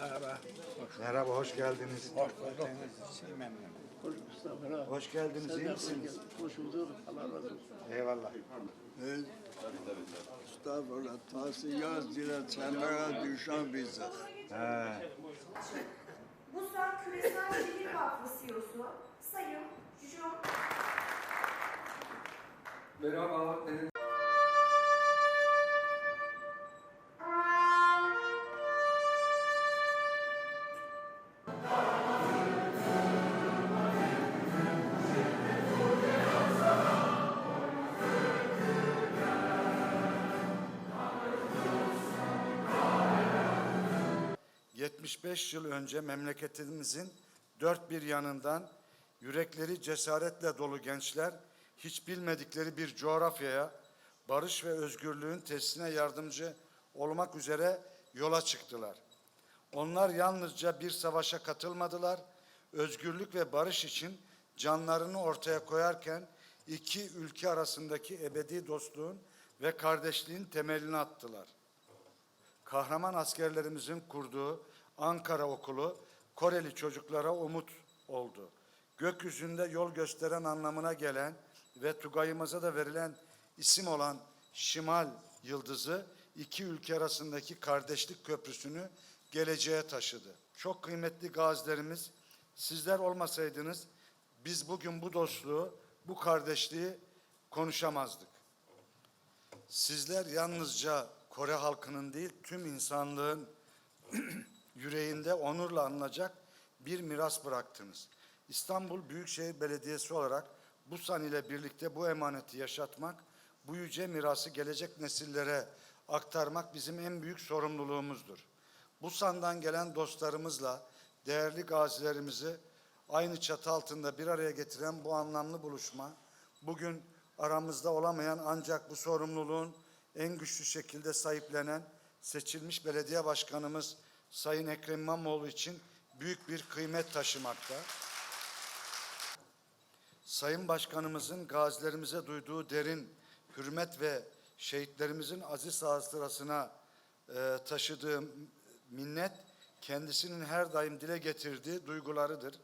Merhaba. Merhaba, hoş geldiniz. Hoş geldiniz. için memnunum. Hoş Mustafa. Hoş geldiniz, iyi misiniz? Hoş bulduk. Allah razı olsun. Eyvallah. Estağfurullah. Tası yaz dile çembere düşen bize. He. Busan Küresel Şehir Vakfı CEO'su Sayın John Merhaba. 75 yıl önce memleketimizin dört bir yanından yürekleri cesaretle dolu gençler hiç bilmedikleri bir coğrafyaya barış ve özgürlüğün tesisine yardımcı olmak üzere yola çıktılar. Onlar yalnızca bir savaşa katılmadılar, özgürlük ve barış için canlarını ortaya koyarken iki ülke arasındaki ebedi dostluğun ve kardeşliğin temelini attılar. Kahraman askerlerimizin kurduğu Ankara Okulu Koreli çocuklara umut oldu. Gökyüzünde yol gösteren anlamına gelen ve Tugay'ımıza da verilen isim olan Şimal Yıldızı iki ülke arasındaki kardeşlik köprüsünü geleceğe taşıdı. Çok kıymetli gazilerimiz sizler olmasaydınız biz bugün bu dostluğu, bu kardeşliği konuşamazdık. Sizler yalnızca Kore halkının değil tüm insanlığın yüreğinde onurla anılacak bir miras bıraktınız. İstanbul Büyükşehir Belediyesi olarak Busan ile birlikte bu emaneti yaşatmak, bu yüce mirası gelecek nesillere aktarmak bizim en büyük sorumluluğumuzdur. Busan'dan gelen dostlarımızla değerli gazilerimizi aynı çatı altında bir araya getiren bu anlamlı buluşma, bugün aramızda olamayan ancak bu sorumluluğun en güçlü şekilde sahiplenen seçilmiş belediye başkanımız Sayın Ekrem İmamoğlu için büyük bir kıymet taşımakta. Sayın Başkanımızın gazilerimize duyduğu derin hürmet ve şehitlerimizin aziz hatırasına e, taşıdığı minnet kendisinin her daim dile getirdiği duygularıdır.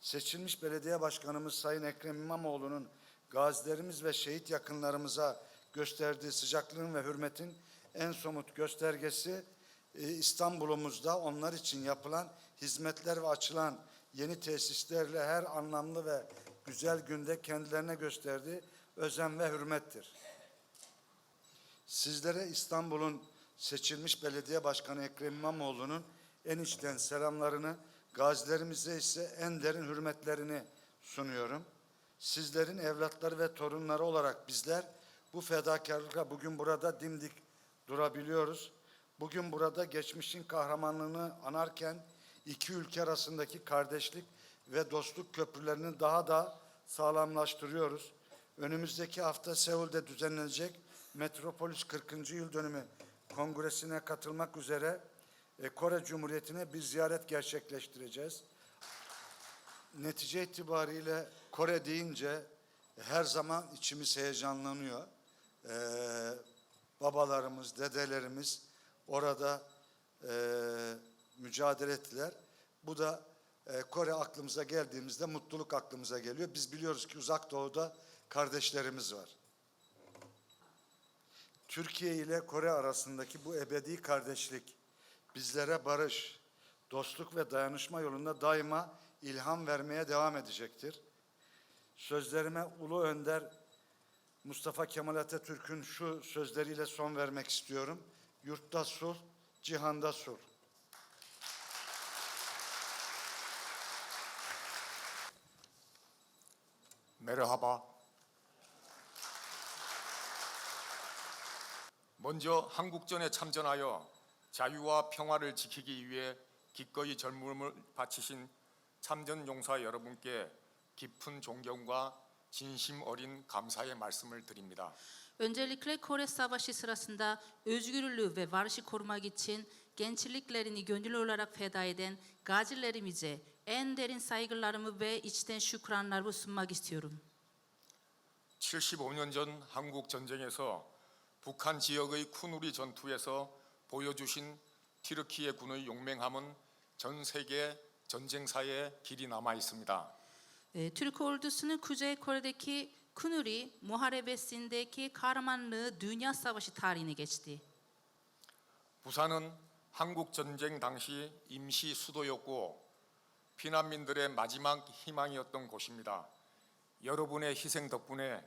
Seçilmiş belediye başkanımız Sayın Ekrem İmamoğlu'nun gazilerimiz ve şehit yakınlarımıza gösterdiği sıcaklığın ve hürmetin en somut göstergesi İstanbul'umuzda onlar için yapılan hizmetler ve açılan yeni tesislerle her anlamlı ve güzel günde kendilerine gösterdiği özen ve hürmettir. Sizlere İstanbul'un seçilmiş belediye başkanı Ekrem İmamoğlu'nun en içten selamlarını, gazilerimize ise en derin hürmetlerini sunuyorum. Sizlerin evlatları ve torunları olarak bizler bu fedakarlıkla bugün burada dimdik durabiliyoruz. Bugün burada geçmişin kahramanlığını anarken iki ülke arasındaki kardeşlik ve dostluk köprülerini daha da sağlamlaştırıyoruz. Önümüzdeki hafta Seul'de düzenlenecek Metropolis 40. Yıl Dönümü Kongresi'ne katılmak üzere e, Kore Cumhuriyeti'ne bir ziyaret gerçekleştireceğiz. Netice itibariyle Kore deyince her zaman içimiz heyecanlanıyor. Ee, babalarımız, dedelerimiz orada e, mücadele ettiler. Bu da e, Kore aklımıza geldiğimizde mutluluk aklımıza geliyor. Biz biliyoruz ki uzak doğuda kardeşlerimiz var. Türkiye ile Kore arasındaki bu ebedi kardeşlik bizlere barış, dostluk ve dayanışma yolunda daima ilham vermeye devam edecektir. Sözlerime Ulu Önder Mustafa Kemal Atatürk'ün şu sözleriyle son vermek istiyorum. Yurtta sulh, cihanda sulh. 메르하바. 먼저 한국전에 참전하여 자유와 평화를 지키기 위해 기꺼이 젊음을 바치신 참전 용사 여러분께 깊은 존경과 진심 어린 감사의 말씀을 드립니다. Öncelikle Kore Savaşı sırasında özgürlüğü ve barışı korumak için gençliklerini gönüllü olarak feda eden gazilerimize en derin saygılarımı ve içten şükranlarımı sunmak istiyorum. 75년 전 한국 전쟁에서 북한 지역의 쿠누리 전투에서 보여주신 튀르키예 군의 용맹함은 전 세계 전쟁사에 길이 남아 있습니다. E, Türk ordusunun Kuzey Kore'deki Kunuri muharebesindeki kahramanlığı Dünya Savaşı tarihine geçti. 부산은 한국 전쟁 당시 임시 수도였고 피난민들의 마지막 희망이었던 곳입니다. 여러분의 희생 덕분에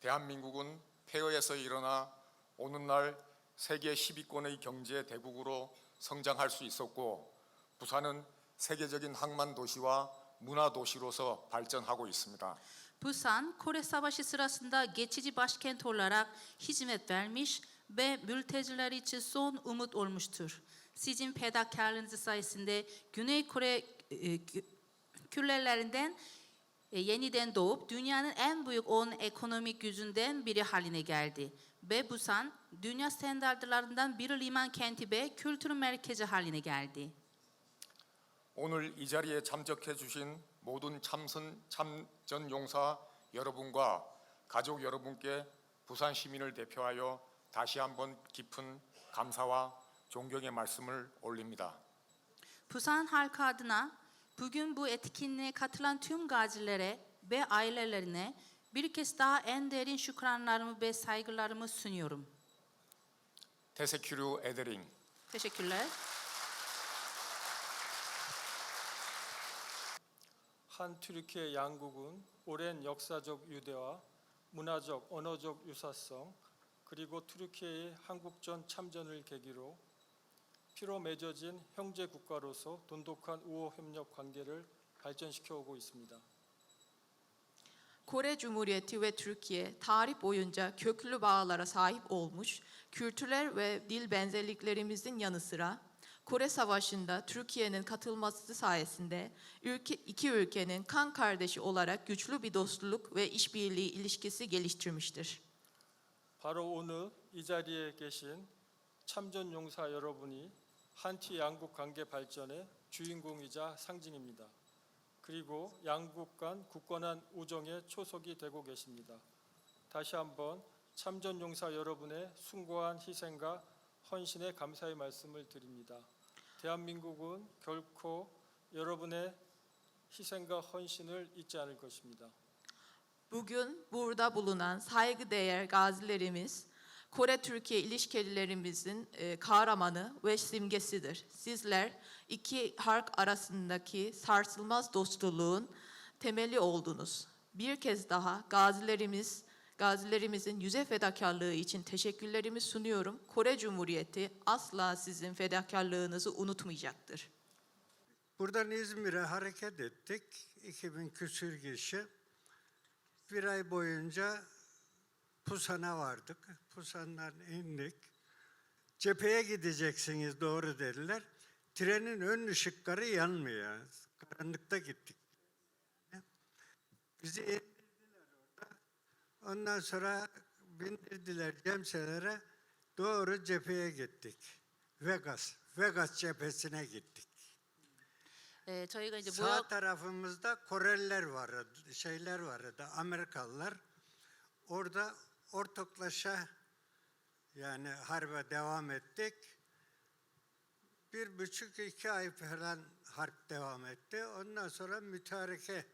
대한민국은 폐허에서 일어나 오늘날 세계 10위권의 경제 대국으로 성장할 수 있었고 부산은 세계적인 항만 do시와 문화 도시로서 발전하고 있습니다. Busan, Kore Savaşı sırasında geçici başkent olarak hizmet vermiş ve mülteciler için son umut olmuştur. Sizin fedakarlığınız sayesinde Güney Kore e, kü- küllerinden e, yeniden doğup dünyanın en büyük 10 ekonomik gücünden biri haline geldi. Ve Busan, dünya standartlarından bir liman kenti ve kültür merkezi haline geldi. 오늘 이 자리에 참석해 주신 모든 참선 참전 용사 여러분과 가족 여러분께 부산 시민을 대표하여 다시 한번 깊은 감사와 존경의 말씀을 올립니다. Busan halkı adına bugün bu etkinliğe katılan tüm gazilere ve ailelerine bir kez daha en derin şükranlarımı ve saygılarımı sunuyorum. 테세큐르 에데링 Teşekkürler. 한 튀르키예 양국은 오랜 역사적 유대와 문화적 언어적 유사성 그리고 튀르키예의 한국전 참전을 계기로 피로 맺어진 형제 국가로서 돈독한 우호 협력 관계를 발전시켜 오고 있습니다. Kore Cumhuriyeti ve Türkiye tarih boyunca köklü bağlara sahip olmuş, kültürler ve dil benzerliklerimizin yanı sıra Kore Savaşı'nda Türkiye'nin katılması sayesinde ülke, iki ülkenin kan kardeşi olarak güçlü bir dostluk ve işbirliği ilişkisi geliştirmiştir. 바로 오늘 이 자리에 계신 참전 용사 여러분이 한티 양국 관계 발전의 주인공이자 상징입니다. 그리고 양국 간 굳건한 우정의 초석이 되고 계십니다. 다시 한번 참전 용사 여러분의 숭고한 희생과 헌신에 감사의 말씀을 드립니다. 대한민국은 결코 여러분의 희생과 헌신을 잊지 않을 것입니다. Bugün burada bulunan saygıdeğer gazilerimiz Kore-Türkiye ilişkilerimizin e, kahramanı ve simgesidir. Sizler iki halk arasındaki sarsılmaz dostluğun temeli oldunuz. Bir kez daha gazilerimiz gazilerimizin yüze fedakarlığı için teşekkürlerimi sunuyorum. Kore Cumhuriyeti asla sizin fedakarlığınızı unutmayacaktır. Buradan İzmir'e hareket ettik. 2000 küsür kişi. Bir ay boyunca Pusan'a vardık. Pusan'dan indik. Cepheye gideceksiniz doğru dediler. Trenin ön ışıkları yanmıyor. Karanlıkta gittik. Bizi. Ondan sonra bindirdiler cemselere. Doğru cepheye gittik. Vegas. Vegas cephesine gittik. Ee, 저희가 이제 Sağ 모여 tarafımızda Koreliler vardı, şeyler vardı, Amerikalılar. Orada ortaklaşa yani harbe devam ettik. Bir buçuk iki ay falan harp devam etti. Ondan sonra mütareke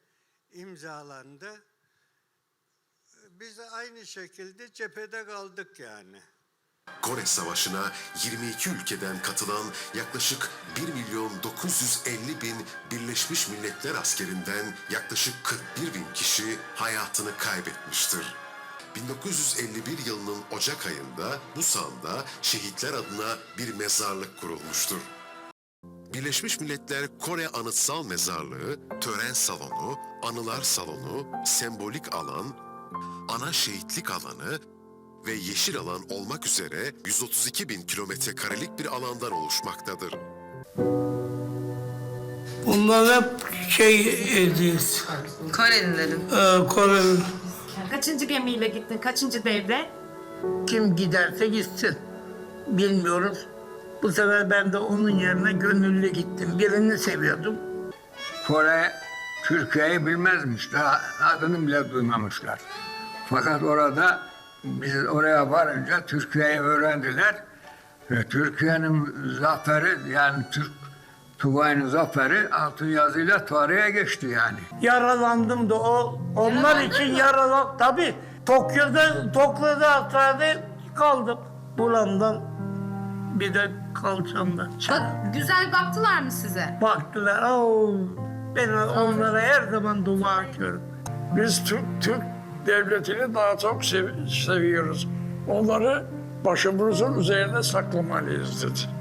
imzalandı. Biz aynı şekilde cephede kaldık yani. Kore Savaşı'na 22 ülkeden katılan yaklaşık 1 milyon 950 bin Birleşmiş Milletler askerinden yaklaşık 41 bin kişi hayatını kaybetmiştir. 1951 yılının Ocak ayında Busan'da şehitler adına bir mezarlık kurulmuştur. Birleşmiş Milletler Kore Anıtsal Mezarlığı, tören salonu, anılar salonu, sembolik alan, ana şehitlik alanı ve yeşil alan olmak üzere 132 bin kilometre karelik bir alandan oluşmaktadır. Bunlar hep şey ediyiz. Korelilerin. Ee, Kore Kaçıncı gemiyle gittin? Kaçıncı devre? kim giderse gitsin. Bilmiyoruz. Bu sefer ben de onun yerine gönüllü gittim. Birini seviyordum. Kore Türkiye'yi bilmezmiş. Daha adını bile duymamışlar. Fakat orada biz oraya varınca Türkiye'yi öğrendiler. Ve Türkiye'nin zaferi yani Türk Tugay'ın zaferi altın yazıyla tarihe geçti yani. Yaralandım da o onlar için yaralan tabii Tokyo'da Tokyo'da hastanede kaldım. Bulandan bir de kalçamda. güzel baktılar mı size? Baktılar, "Oo, ben onlara her zaman dua ediyorum. Biz Türk, Türk devletini daha çok sev- seviyoruz. Onları başımızın üzerine saklamalıyız dedi.